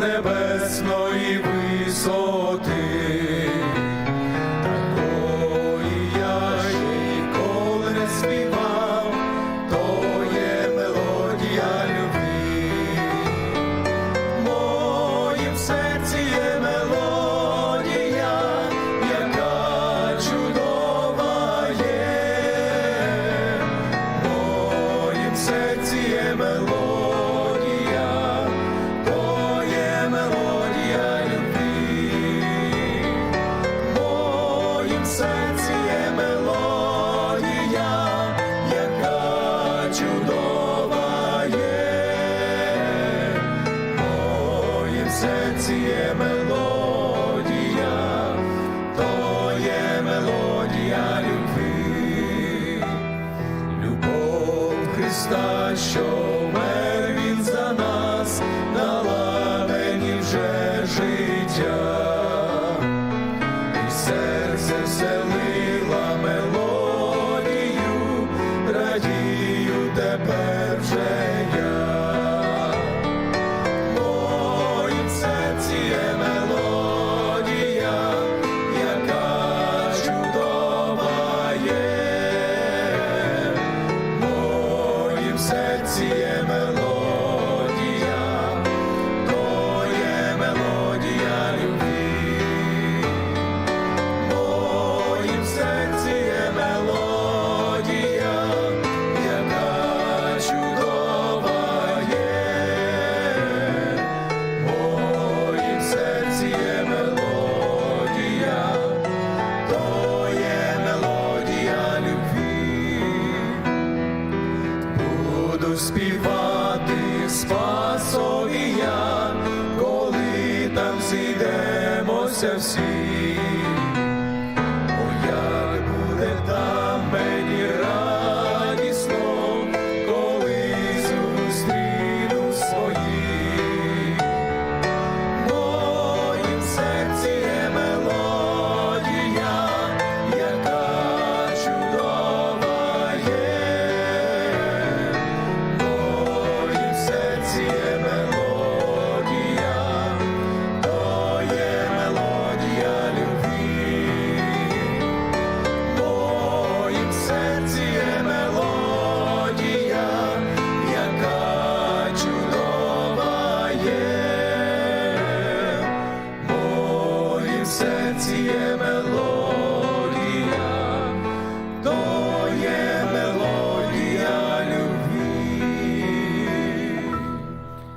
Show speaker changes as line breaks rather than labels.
небесної висоти, такої я ніколи не то є мелодія любви, моїм серці є мелодія, яка чудова є, моїм серці. ціє мелодія, то є мелодія любви, любов Христа, що в співати спасові я, коли там зійдемося всі. серці є мелодія.